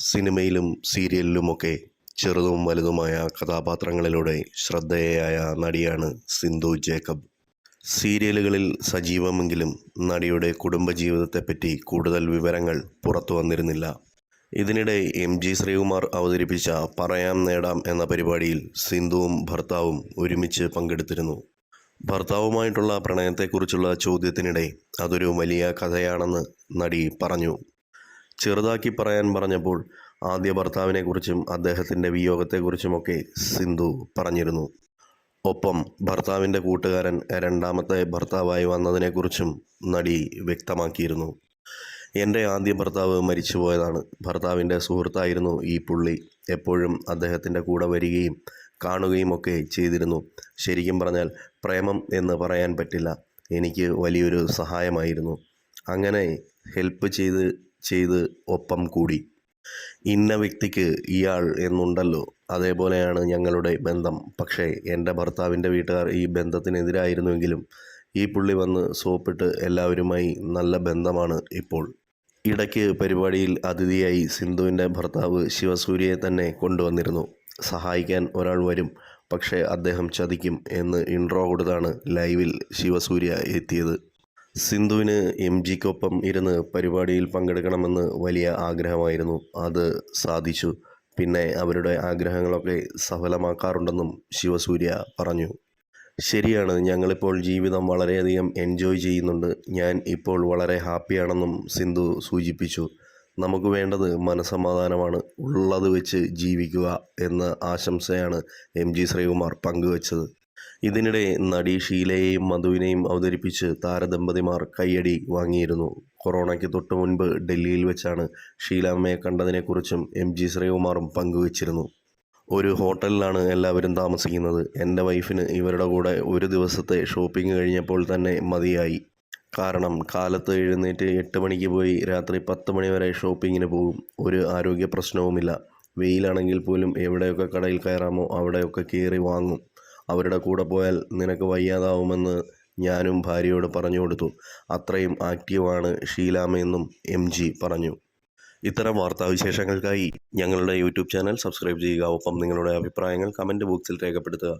സിനിമയിലും സീരിയലിലുമൊക്കെ ചെറുതും വലുതുമായ കഥാപാത്രങ്ങളിലൂടെ ശ്രദ്ധേയയായ നടിയാണ് സിന്ധു ജേക്കബ്. സീരിയലുകളിൽ സജീവമെങ്കിലും നടിയുടെ കുടുംബജീവിതത്തെപ്പറ്റി കൂടുതൽ വിവരങ്ങൾ പുറത്തു വന്നിരുന്നില്ല. ഇതിനിടെ എം ജി ശ്രീകുമാർ അവതരിപ്പിച്ച പറയാം നേടാം എന്ന പരിപാടിയിൽ സിന്ധുവും ഭർത്താവും ഒരുമിച്ച് പങ്കെടുത്തിരുന്നു. ഭർത്താവുമായിട്ടുള്ള പ്രണയത്തെക്കുറിച്ചുള്ള ചോദ്യത്തിനിടെ അതൊരു വലിയ കഥയാണെന്ന് നടി പറഞ്ഞു. ചെറുതാക്കി പറയാൻ പറഞ്ഞപ്പോൾ ആദ്യ ഭർത്താവിനെക്കുറിച്ചും അദ്ദേഹത്തിന്റെ വിയോഗത്തെക്കുറിച്ചുമൊക്കെ സിന്ധു പറഞ്ഞിരുന്നു. ഒപ്പം ഭർത്താവിന്റെ കൂട്ടുകാരൻ രണ്ടാമത്തെ ഭർത്താവായി വന്നതിനെക്കുറിച്ചും നടി വ്യക്തമാക്കിയിരുന്നു. എന്റെ ആദ്യ ഭർത്താവ് മരിച്ചുപോയതാണ്. ഭർത്താവിന്റെ സുഹൃത്തായിരുന്നു ഈ പുള്ളി. എപ്പോഴും അദ്ദേഹത്തിന്റെ കൂടെ വരികയും കാണുകയും ഒക്കെ ചെയ്തിരുന്നു. ശരിക്കും പറഞ്ഞാൽ പ്രേമം എന്ന് പറയാൻ പറ്റില്ല. എനിക്ക് വലിയൊരു സഹായമായിരുന്നു. അങ്ങനെ ഹെൽപ്പ് ചെയ്ത് ചെയ്ത് ഒപ്പം കൂടി. ഇന്ന വ്യക്തിക്ക് ഇയാൾ എന്നുണ്ടല്ലോ. അതേപോലെയാണ് ഞങ്ങളുടെ ബന്ധം. പക്ഷേ എന്റെ ഭർത്താവിന്റെ വീട്ടുകാർ ഈ ബന്ധത്തിനെതിരായിരുന്നുവെങ്കിലും ഈ പുള്ളി വന്ന് സോപ്പിട്ട് എല്ലാവരുമായി നല്ല ബന്ധമാണ് ഇപ്പോൾ. ഇടയ്ക്ക് പരിപാടിയിൽ അതിഥിയായി സിന്ധുവിന്റെ ഭർത്താവ് ശിവസൂര്യയെ തന്നെ കൊണ്ടുവന്നിരുന്നു. സഹായിക്കാൻ ഒരാൾ വരും. പക്ഷേ അദ്ദേഹം ചതിക്കും എന്ന് ഇൻട്രോ കൊടുത്താണ് ലൈവിൽ ശിവസൂര്യ എത്തിയത്. സിന്ധുവിന് എം ജിക്കൊപ്പം ഇരുന്ന് പരിപാടിയിൽ പങ്കെടുക്കണമെന്ന് വലിയ ആഗ്രഹമായിരുന്നു. അത് സാധിച്ചു. പിന്നെ അവരുടെ ആഗ്രഹങ്ങളൊക്കെ സഫലമാക്കാറുണ്ടെന്നും ശിവസൂര്യ പറഞ്ഞു. ശരിയാണ് ഞങ്ങളിപ്പോൾ ജീവിതം വളരെയധികം എൻജോയ് ചെയ്യുന്നുണ്ട്. ഞാൻ ഇപ്പോൾ വളരെ ഹാപ്പിയാണെന്നും സിന്ധു സൂചിപ്പിച്ചു. നമുക്ക് വേണ്ടത് മനസമാധാനമാണ് ഉള്ളത് വെച്ച് ജീവിക്കുക എന്ന ആശംസയാണ് എം ജി ശ്രീകുമാർ പങ്കുവച്ചത്. ഇതിനിടെ നടി ഷീലയെയും മധുവിനെയും അവതരിപ്പിച്ച് താരദമ്പതിമാർ കയ്യടി വാങ്ങിയിരുന്നു. കൊറോണയ്ക്ക് തൊട്ടു മുൻപ് ഡൽഹിയിൽ വെച്ചാണ് ഷീലാമ്മയെ കണ്ടതിനെക്കുറിച്ചും എം ജി ശ്രീകുമാറും പങ്കുവച്ചിരുന്നു. ഒരു ഹോട്ടലിലാണ് എല്ലാവരും താമസിക്കുന്നത്. എന്റെ വൈഫിന് ഇവരുടെ കൂടെ ഒരു ദിവസത്തെ ഷോപ്പിംഗ് കഴിഞ്ഞപ്പോൾ തന്നെ മതിയായി. കാരണം കാലത്ത് എഴുന്നേറ്റ് എട്ട് മണിക്ക് പോയി രാത്രി പത്ത് മണി വരെ ഷോപ്പിങ്ങിന് പോകും. ഒരു ആരോഗ്യ പ്രശ്നവുമില്ല. വെയിലാണെങ്കിൽ പോലും എവിടെയൊക്കെ കടയിൽ കയറാമോ അവിടെയൊക്കെ കയറി വാങ്ങും. അവരുടെ കൂടെ പോയാൽ നിനക്ക് വയ്യാതാവുമെന്ന് ഞാനും ഭാര്യയോട് പറഞ്ഞു കൊടുത്തു. അത്രയും ആക്റ്റീവാണ് ഷീലാമയെന്നും എം ജി പറഞ്ഞു. ഇത്തരം വാർത്താവിശേഷങ്ങൾക്കായി ഞങ്ങളുടെ യൂട്യൂബ് ചാനൽ സബ്സ്ക്രൈബ് ചെയ്യുക. ഒപ്പം നിങ്ങളുടെ അഭിപ്രായങ്ങൾ കമന്റ് ബോക്സിൽ രേഖപ്പെടുത്തുക.